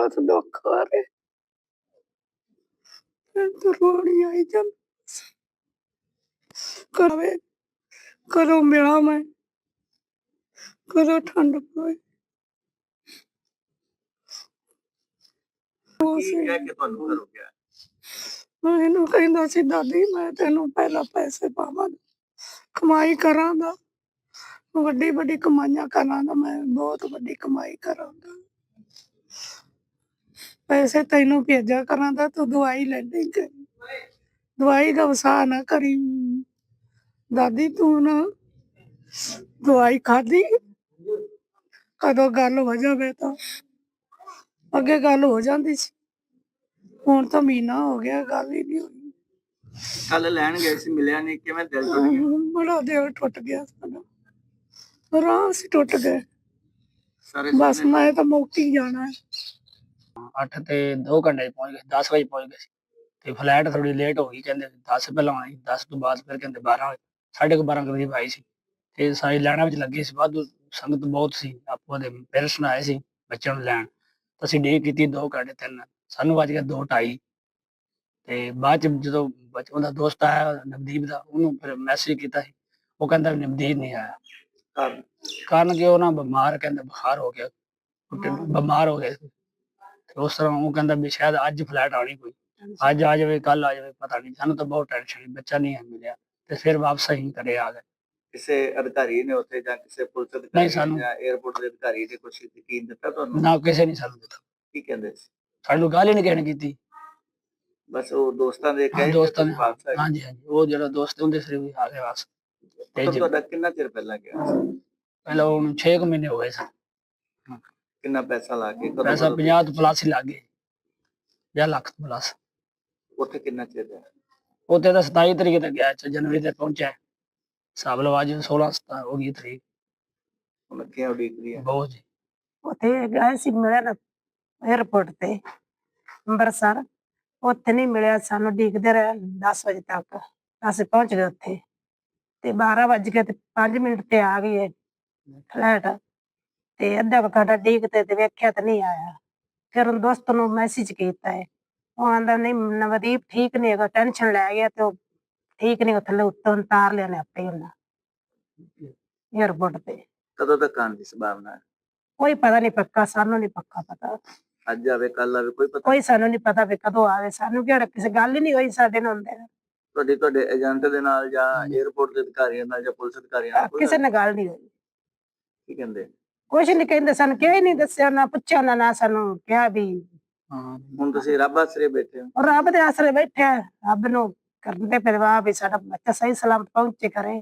ਬਹੁਤ ਦੁੱਖ ਆ ਰਿਹਾ ਮੈਨੂੰ ਤਾਂ ਰੋਣੀ ਆਈ ਜਾਂ ਕਰੇ ਕਦੋਂ ਮਿਲਾਂ ਮੈਂ ਕਦੋਂ ਠੰਡ ਪਵੇ ਕੀ ਕਹਿ ਕੇ ਤੁਹਾਨੂੰ ਘਰੋਂ ਗਿਆ ਮੈਂ ਇਹਨੂੰ ਕਹਿੰਦਾ ਸੀ ਦਾਦੀ ਮੈਂ ਤੈਨੂੰ ਪਹਿਲਾਂ ਪੈਸੇ ਪਾਵਾਂਗਾ ਕਮਾਈ ਕਰਾਂਗਾ ਵੱਡੀ ਵੱਡੀ ਕਮਾਈਆਂ ਕਰਾਂਗਾ ਮੈਂ ਬਹੁਤ ਵੱਡੀ ਕਮਾਈ ਕਰਾਂਗਾ ਪੈਸੇ ਤੈਨੂੰ ਭੇਜਿਆ ਕਰਾਂਗਾ ਤੂੰ ਦਵਾਈ ਲੈ ਲਈ ਕਰੀ। ਦਵਾਈ ਦਾ ਵਸਾ ਨਾ ਕਰੀ। ਦਾਦੀ ਤੂੰ ਨਾ ਦਵਾਈ ਖਾਦੀ ਕਦੋਂ ਗੱਲ ਹੋ ਜਾਵੇ ਤਾਂ? ਅੱਗੇ ਗੱਲ ਹੋ ਜਾਂਦੀ ਸੀ। ਹੁਣ ਤਾਂ ਮਹੀਨਾ ਹੋ ਗਿਆ ਗੱਲ ਹੀ ਨਹੀਂ ਹੋਈ। ਕੱਲ ਲੈਣ ਗਏ ਸੀ ਮਿਲਿਆ ਨਹੀਂ ਕਿਵੇਂ ਦਿਲ ਟੁੱਟ ਗਿਆ? ਬੜਾ ਦਿਲ ਟੁੱਟ ਗਿਆ ਸਾਡਾ। ਰਾਹ ਸੀ ਟੁੱਟ ਗਏ। ਸਾਰੇ ਬਸ ਮੈਂ ਤਾਂ ਮੌਕੀ ਜਾਣਾ ਹੈ। 8 ਤੇ 2 ਘੰਟੇ 'ਚ ਪਹੁੰਚ ਗਏ 10 ਵਜੇ ਪਹੁੰਚ ਗਏ ਸੀ। ਤੇ ਫਲਾਈਟ ਥੋੜੀ ਲੇਟ ਹੋ ਗਈ ਕਹਿੰਦੇ 10 ਪਹਿਲਾਂ ਆਈ 10 ਤੋਂ ਬਾਅਦ ਫਿਰ ਕਹਿੰਦੇ 12 ਵਜੇ ਸਾਢੇ ਕੁ 12 ਕਰੀਬ ਆਈ ਸੀ। ਤੇ ਸਾਰੀ ਲਾਈਨਾਂ ਵਿੱਚ ਲੱਗੇ ਸੀ ਵਾਧੂ ਸੰਗਤ ਬਹੁਤ ਸੀ ਆਪੋ ਦੇ ਪੇਰੈਂਟਸ ਆਏ ਸੀ ਬੱਚਿਆਂ ਨੂੰ ਲੈਣ। ਅਸੀਂ ਡੇ ਕੀਤੀ 2 ਘੰਟੇ ਤਿੰਨ ਸਾਨੂੰ ਵੱਜ ਗਿਆ 2:30 ਤੇ ਬਾਅਦ ਚ ਜਦੋਂ ਬੱਚ- ਉਹਦਾ ਦੋਸਤ ਆਇਆ ਨਵਦੀਪ ਦਾ ਉਹਨੂੰ ਫਿਰ ਮੈਸੇਜ ਕੀਤਾ ਸੀ। ਉਹ ਕਹਿੰਦਾ ਨਵਦੀਪ ਨਹੀਂ ਆਇਆ। ਕਾਰਨ? ਕਿ ਉਹ ਨਾ ਬਿਮਾਰ ਕਹਿੰਦਾ ਬੁਖਾਰ ਹੋ ਗਿਆ। ਬਿਮਾਰ ਹੋ ਗਿਆ। ਤੇ ਉਸ ਤਰ੍ਹਾਂ ਉਹ ਕਹਿੰਦਾ ਵੀ ਸ਼ਾਇਦ ਅੱਜ ਫਲੈਟ ਆਉਣੀ ਕੋਈ। ਅੱਜ ਆ ਜਾਵੇ ਕੱਲ ਆ ਜਾਵੇ ਪਤਾ ਨਹੀਂ। ਸਾਨੂੰ ਤਾਂ ਬਹੁਤ ਟੈਨਸ਼ਨ ਸੀ ਬੱਚਾ ਨਹੀਂ ਹੈ ਮਿਲਿਆ। ਤੇ ਫਿਰ ਵਾਪਸ ਅਸੀਂ ਘਰੇ ਆ ਗਏ। ਕਿਸੇ ਅਧਿਕਾਰੀ ਨੇ ਉੱਥੇ ਜਾਂ ਕਿਸੇ ਪੁਲਿਸ ਨਹੀਂ, ਅਧਿਕਾਰੀ ਸਾਨੂੰ- ਜਾਂ 에어ਪੋਰਟ ਦੇ ਅਧਿਕਾਰੀ ਨੇ ਕੁਝ ਯਕੀਨ ਦਿੱਤਾ ਤੁਹਾਨੂੰ? ਨਾ ਕਿਸੇ ਨੇ ਸਾਨੂੰ ਦਿੱਤਾ। ਕੀ ਕਹਿੰਦੇ ਸੀ? ਸਾਨੂੰ ਗੱਲ ਹੀ ਨਹੀਂ ਕਹਿਣ ਕੀਤੀ। ਬਸ ਉਹ ਦੋਸਤਾਂ ਦੇ ਹਾਂ ਕਹੇ ਦੋਸਤਾਂ ਗਏ। ਹਾਂਜੀ ਹਾਂਜੀ। ਉਹ ਜਿਹੜਾ ਦੋਸਤ ਹੁੰਦੇ ਸੀ ਵੀ ਆ ਗਏ ਵਾਪਸ। ਤੇ ਤੁਹਾਡਾ ਕਿੰਨਾ ਚਿਰ ਪਹਿਲਾਂ ਗਿਆ ਸੀ? ਪਹਿਲਾਂ ਉਹਨੂੰ 6 ਮਹੀਨੇ ਹੋ ਗਏ ਸਨ ਕਿੰਨਾ ਪੈਸਾ ਲਾ ਕੇ ਕਦੋਂ- ਪੈਸਾ ਕਦੋਂ 50 ਤੋਂ ਪਲੱਸ ਹੀ ਲੱਗ ਗਏ। 50 ਲੱਖ ਤੋਂ ਪਲੱਸ ਉੱਥੇ ਕਿੰਨਾ ਚਿਰ ਰਿਹਾ? ਉੱਥੇ ਤਾਂ 27 ਤਰੀਕ ਤੱਕ ਗਿਆ ਚ ਜਨਵਰੀ ਤੇ ਪਹੁੰਚਿਆ। ਹਿਸਾਬ ਲਵਾ ਜੀ 16 17 ਹੋ ਗਈ ਤਰੀਕ। ਹੁਣ ਕਿਹਾ ਉਡੀਕ ਰਹੀ ਹੈ। ਬਹੁਤ ਜੀ। ਉੱਥੇ ਗਏ ਸੀ ਮਿਲਣ 에어ਪੋਰਟ ਤੇ ਅੰਮ੍ਰਿਤਸਰ। ਉੱਥੇ ਨਹੀਂ ਮਿਲਿਆ ਸਾਨੂੰ ਡੀਕਦੇ ਰਹੇ 10 ਵਜੇ ਤੱਕ। ਅਸੀਂ ਪਹੁੰਚ ਗਏ ਉੱਥੇ। ਤੇ 12 ਵੱਜ ਕੇ ਤੇ 5 ਮਿੰਟ ਤੇ ਆ ਗਈ ਫਲੈਟ ਤੇ ਅੱਧਾ ਘੰਟਾ ਡੀਕਤੇ ਤੇ ਵੇਖਿਆ ਤਾਂ ਨਹੀਂ ਆਇਆ। ਫਿਰ ਦੋਸਤ ਨੂੰ ਮੈਸੇਜ ਕੀਤਾ ਹੈ ਉਹ ਆਂਦਾ ਨਹੀਂ ਨਵਦੀਪ ਠੀਕ ਨਹੀਂ ਹੈਗਾ ਟੈਨਸ਼ਨ ਲੈ ਗਿਆ ਤੇ ਠੀਕ ਨਹੀਂ ਉਹ ਉੱਤੋਂ ਉਤਾਰ ਲਿਆ ਨੇ ਆਪੇ ਉਹਨਾਂ ਏਅਰਪੋਰਟ ਤੇ। ਕਦੋਂ ਤੱਕ ਆਉਣ ਦੀ ਸੰਭਾਵਨਾ ਹੈ? ਕੋਈ ਪਤਾ ਨਹੀਂ ਪੱਕਾ ਸਾਨੂੰ ਨਹੀਂ ਪੱਕਾ ਪਤਾ। ਅੱਜ ਆਵੇ ਕੱਲ ਆਵੇ ਕੋਈ ਪਤਾ ਕੋਈ ਸਾਨੂੰ ਨਹੀਂ ਪਤਾ ਵੀ ਕਦੋਂ ਆਵੇ ਸਾਨੂੰ ਕਿਹੜਾ ਕਿਸੇ ਗੱਲ ਹੀ ਨਹੀਂ ਹੋਈ ਸਾਡੇ ਨਾਲ ਹੁੰਦੇ ਤੁਹਾਡੇ ਤੁਹਾਡੇ ਏਜੰਟ ਦੇ ਨਾਲ ਜਾਂ ਏਅਰਪੋਰਟ ਦੇ ਅਧਿਕਾਰੀਆਂ ਨਾਲ ਜਾਂ ਪੁਲਿਸ ਅਧਿਕਾਰੀਆਂ ਨਾਲ ਕਿਸੇ ਨਾਲ ਗੱਲ ਨਹੀਂ ਹੋਈ। ਕੀ ਕਹਿੰਦੇ? ਕੁਛ ਨਹੀਂ ਕਹਿੰਦੇ ਸਾਨੂੰ ਹੀ ਨਹੀਂ ਦੱਸਿਆ ਨਾ ਪੁੱਛਿਆ ਉਹਨਾਂ ਨਾ ਸਾਨੂੰ ਕਿਹਾ ਵੀ ਹਾਂ ਹੁਣ ਤੁਸੀਂ ਰੱਬ ਆਸਰੇ ਬੈਠੇ ਹੋ। ਰੱਬ ਦੇ ਆਸਰੇ ਬੈਠੇ ਆ, ਰੱਬ ਨੂੰ ਕਰਦੇ ਪਰਵਾਹ ਵੀ ਸਾਡਾ ਬੱਚਾ ਸਹੀ ਸਲਾਮਤ ਪਹੁੰਚੇ ਕਰੇ